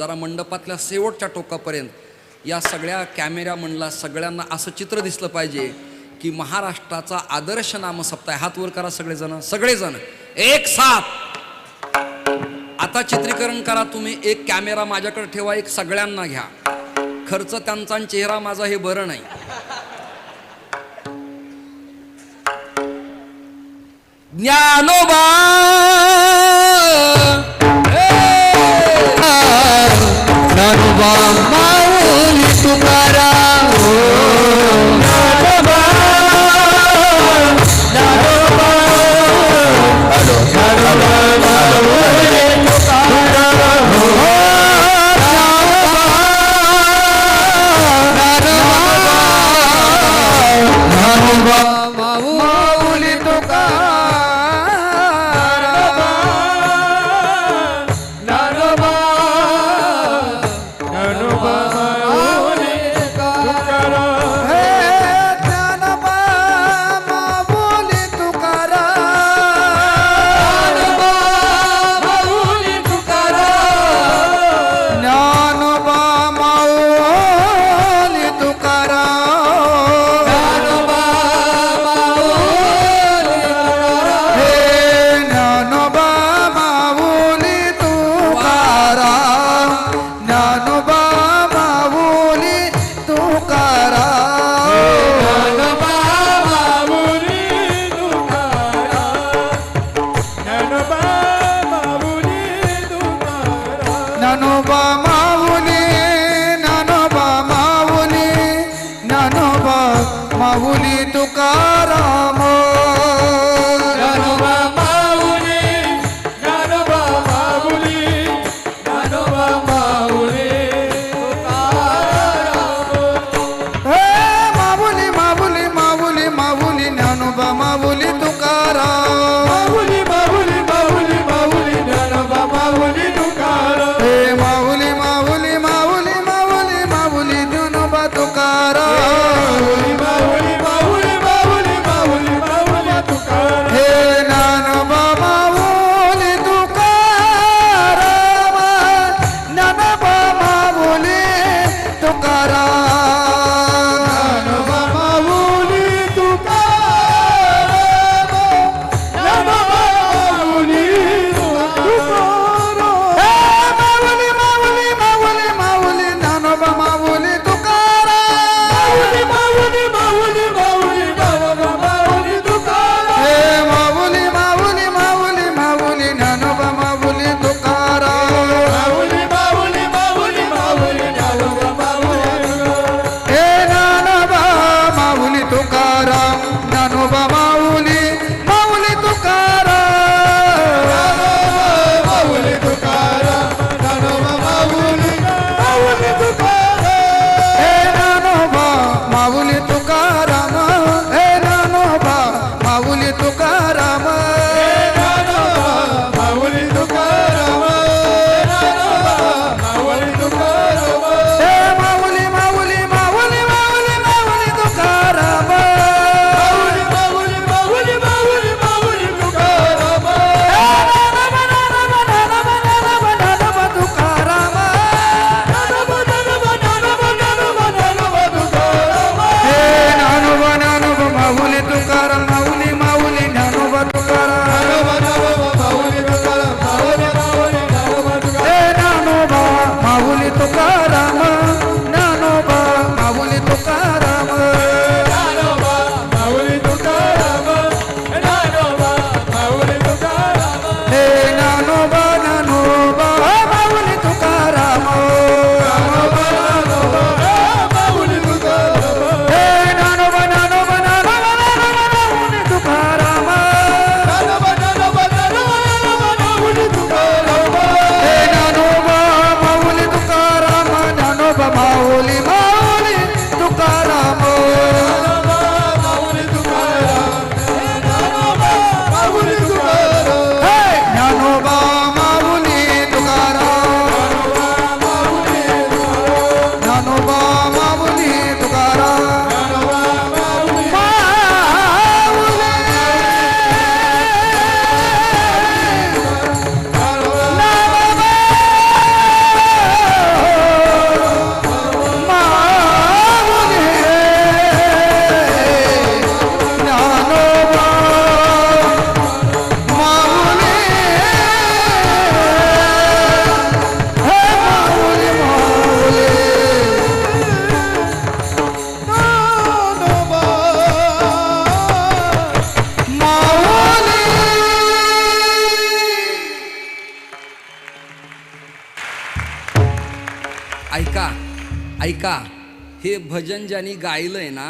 जरा मंडपातल्या शेवटच्या टोकापर्यंत या सगळ्या कॅमेऱ्या म्हणला सगळ्यांना असं चित्र दिसलं पाहिजे की महाराष्ट्राचा आदर्श नामसप्ताह. हात वर करा सगळेजण सगळेजण. एक साथ. आता चित्रीकरण करा तुम्ही एक कॅमेरा माझ्याकडे ठेवा एक सगळ्यांना घ्या. खर्च त्यांचा चेहरा माझा हे बरं नाही. ज्ञानोबा माऊली तुकाराम ज्ञानोबा ऐका ऐका. हे भजन ज्यांनी गायलंय ना